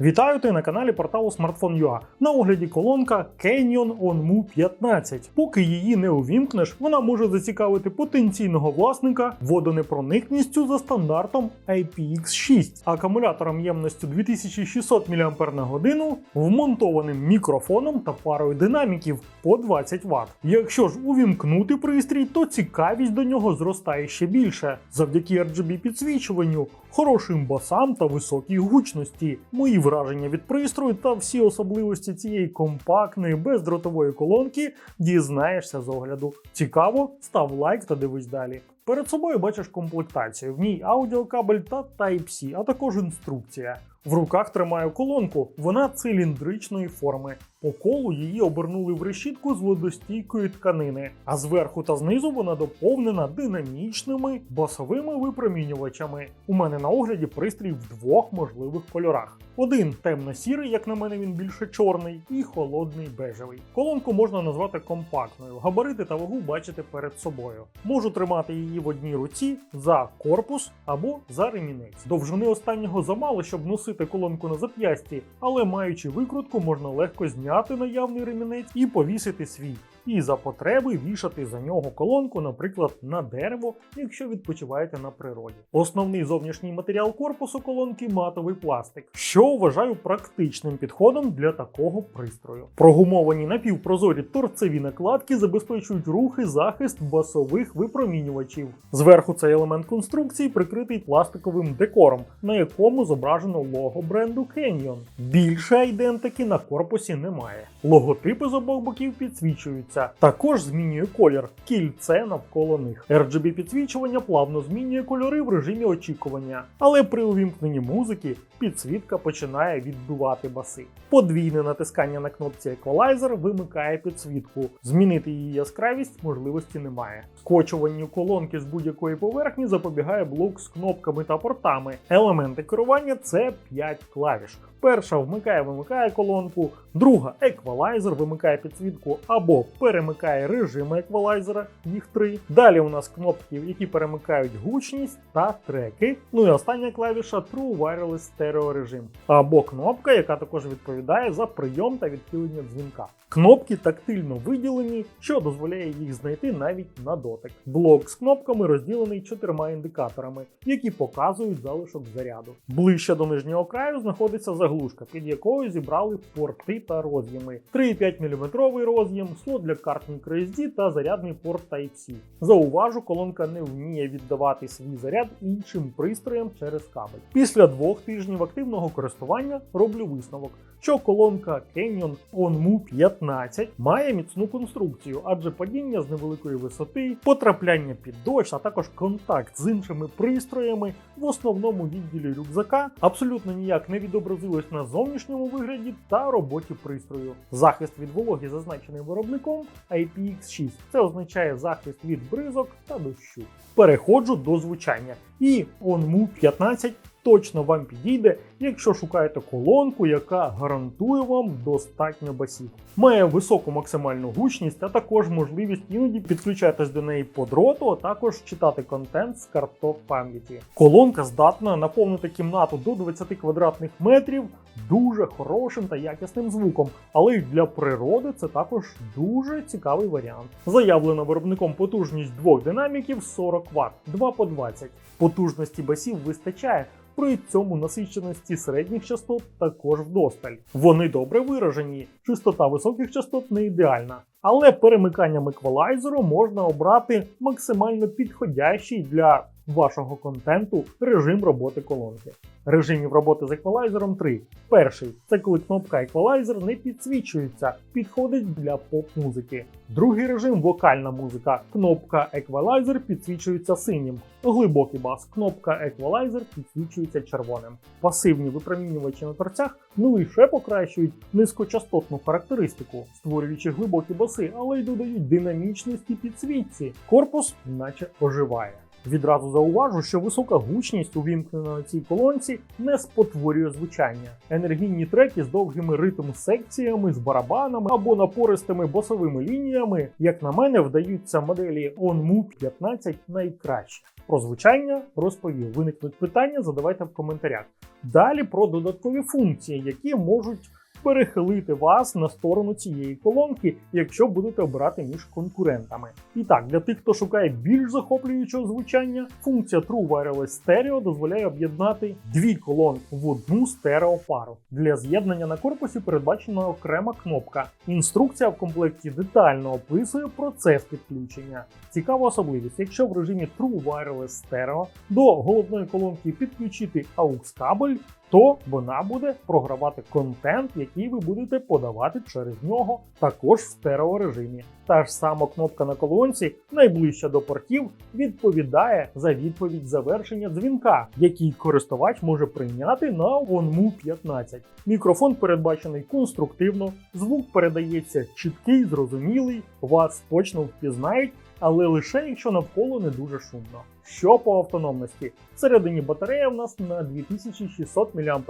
Вітаю ти на каналі порталу Smartphone.ua. На огляді колонка Canyon OnMove 15. Поки її не увімкнеш, вона може зацікавити потенційного власника водонепроникністю за стандартом IPX6, акумулятором ємністю 2600 мАч, вмонтованим мікрофоном та парою динаміків по 20 Вт. Якщо ж увімкнути пристрій, то цікавість до нього зростає ще більше завдяки RGB підсвічуванню, хорошим басам та високій гучності. Мої враження від пристрою та всі особливості цієї компактної бездротової колонки дізнаєшся з огляду. Цікаво? Став лайк та дивись далі. Перед собою бачиш комплектацію. В ній аудіокабель та Type-C, а також інструкція. В руках тримаю колонку, вона циліндричної форми. По колу її обернули в решітку з водостійкої тканини, а зверху та знизу вона доповнена динамічними басовими випромінювачами. У мене на огляді пристрій в двох можливих кольорах: один темно-сірий, як на мене він більше чорний, і холодний бежевий. Колонку можна назвати компактною. Габарити та вагу бачите перед собою. Можу тримати її в одній руці за корпус або за ремінець. Довжини останнього замало, щоб носити колонку на зап'ясті, але маючи викрутку, можна легко зняти наявний ремінець і повісити свій. І за потреби вішати за нього колонку, наприклад, на дерево, якщо відпочиваєте на природі. Основний зовнішній матеріал корпусу колонки матовий пластик, що вважаю практичним підходом для такого пристрою. Прогумовані напівпрозорі торцеві накладки забезпечують рух і захист басових випромінювачів. Зверху цей елемент конструкції прикритий пластиковим декором, на якому зображено лого бренду Canyon. Більше ідентики на корпусі немає. Логотипи з обох боків підсвічуються. Також змінює колір кільце навколо них. RGB підсвічування плавно змінює кольори в режимі очікування, але при увімкненні музики підсвітка починає відбивати баси. Подвійне натискання на кнопці Equalizer вимикає підсвітку. Змінити її яскравість можливості немає. Скочуванню колонки з будь-якої поверхні запобігає блок з кнопками та портами. Елементи керування це 5 клавіш. Перша вмикає-вимикає колонку, друга еквалайзер вимикає підсвітку або перемикає режими еквалайзера, їх три. Далі у нас кнопки, які перемикають гучність та треки. Ну і остання клавіша True Wireless Stereo режим, або кнопка, яка також відповідає за прийом та відхилення дзвінка. Кнопки тактильно виділені, що дозволяє їх знайти навіть на дотик. Блок з кнопками розділений чотирма індикаторами, які показують залишок заряду. Ближче до нижнього краю знаходиться заглушка, під якою зібрали порти та роз'єми. 3,5 мм роз'єм, слот для карт microSD та зарядний порт Type-C. Зауважу, колонка не вміє віддавати свій заряд іншим пристроям через кабель. Після двох тижнів активного користування роблю висновок, що колонка Canyon OnMove 15 має міцну конструкцію, адже падіння з невеликої висоти, потрапляння під дощ, а також контакт з іншими пристроями в основному відділі рюкзака абсолютно ніяк не відобразилось на зовнішньому вигляді та роботі пристрою. Захист від вологи зазначений виробником IPX6. Це означає захист від бризок та дощу. Переходжу до звучання. І OnMove 15 точно вам підійде, якщо шукаєте колонку, яка гарантує вам достатньо басів. Має високу максимальну гучність, а також можливість іноді підключатись до неї по дроту, а також читати контент з карток пам'яті. Колонка здатна наповнити кімнату до 20 квадратних метрів дуже хорошим та якісним звуком, але й для природи це також дуже цікавий варіант. Заявлена виробником потужність двох динаміків 40 Вт, 2 по 20. Потужності басів вистачає. При цьому насиченості середніх частот також вдосталь. Вони добре виражені, частота високих частот не ідеальна. Але перемиканням еквалайзеру можна обрати максимально підходящий для вашого контенту режим роботи колонки. Режимів роботи з еквалайзером 3. Перший це коли кнопка еквалайзер не підсвічується, підходить для поп-музики. Другий режим вокальна музика. Кнопка еквалайзер підсвічується синім. Глибокий бас. Кнопка еквалайзер підсвічується червоним. Пасивні випромінювачі на торцях не лише покращують низькочастотну характеристику, створюючи глибокі баси, але й додають динамічності підсвітці. Корпус наче оживає. Відразу зауважу, що висока гучність, увімкнена на цій колонці, не спотворює звучання. Енергійні треки з довгими ритм-секціями, з барабанами або напористими босовими лініями, як на мене, вдаються моделі OnMove 15 найкраще. Про звучання розповів. Виникнуть питання, задавайте в коментарях. Далі про додаткові функції, які можуть перехилити вас на сторону цієї колонки, якщо будете обирати між конкурентами. І так, для тих, хто шукає більш захоплюючого звучання, функція True Wireless Stereo дозволяє об'єднати дві колонки в одну стереопару. Для з'єднання на корпусі передбачена окрема кнопка. Інструкція в комплекті детально описує процес підключення. Цікава особливість, якщо в режимі True Wireless Stereo до головної колонки підключити AUX кабель, то вона буде програвати контент, який ви будете подавати через нього, також в стереорежимі. Та ж сама кнопка на колонці, найближча до портів, відповідає за відповідь завершення дзвінка, який користувач може прийняти на OnMove 15. Мікрофон передбачений конструктивно, звук передається чіткий, зрозумілий, вас точно впізнають, але лише якщо навколо не дуже шумно. Що по автономності? Всередині батарея в нас на 2600 мАч,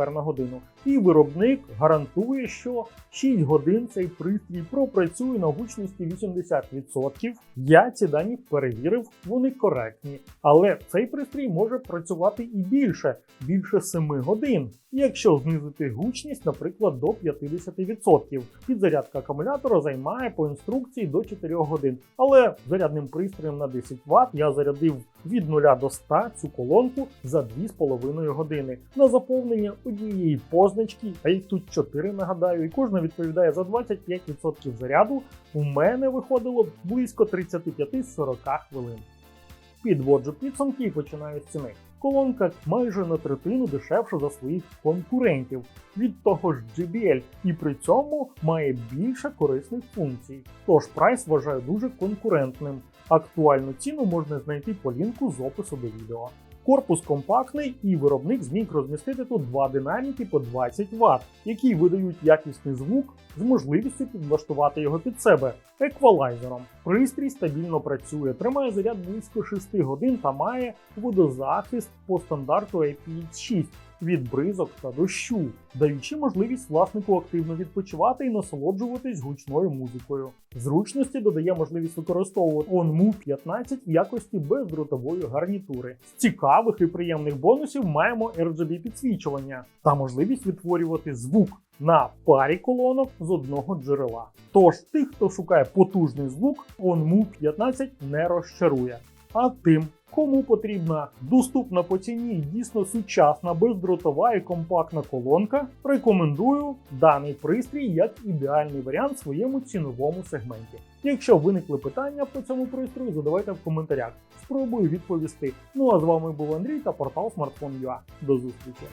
і виробник гарантує, що 6 годин цей пристрій пропрацює на гучності 80%. Я ці дані перевірив, вони коректні. Але цей пристрій може працювати і більше, більше 7 годин. Якщо знизити гучність, наприклад, до 50%. Підзарядка акумулятора займає по інструкції до 4 годин. Але зарядним пристроєм на 10 Вт я зарядив від 0 до 100 цю колонку за 2,5 години на заповнення однієї позначки, а їх тут 4, нагадаю, і кожна відповідає за 25% заряду. У мене виходило близько 35-40 хвилин. Підводжу підсумки і починаю з ціни. Колонка майже на третину дешевша за своїх конкурентів від того ж JBL, і при цьому має більше корисних функцій. Тож прайс вважає дуже конкурентним. Актуальну ціну можна знайти по лінку з опису до відео. Корпус компактний і виробник зміг розмістити тут два динаміки по 20 Вт, які видають якісний звук з можливістю підлаштувати його під себе еквалайзером. Пристрій стабільно працює, тримає заряд близько 6 годин та має водозахист по стандарту IPX6 від бризок та дощу, даючи можливість власнику активно відпочивати і насолоджуватись гучною музикою. Зручності додає можливість використовувати OnMove 15 в якості бездротової гарнітури. З цікавих і приємних бонусів маємо RGB підсвічування та можливість відтворювати звук на парі колонок з одного джерела. Тож тих, хто шукає потужний звук, OnMove 15 не розчарує. А тим, кому потрібна доступна по ціні і дійсно сучасна бездротова і компактна колонка, рекомендую даний пристрій як ідеальний варіант в своєму ціновому сегменті. Якщо виникли питання по цьому пристрою, задавайте в коментарях. Спробую відповісти. Ну а з вами був Андрій та портал Smartphone.ua. До зустрічі!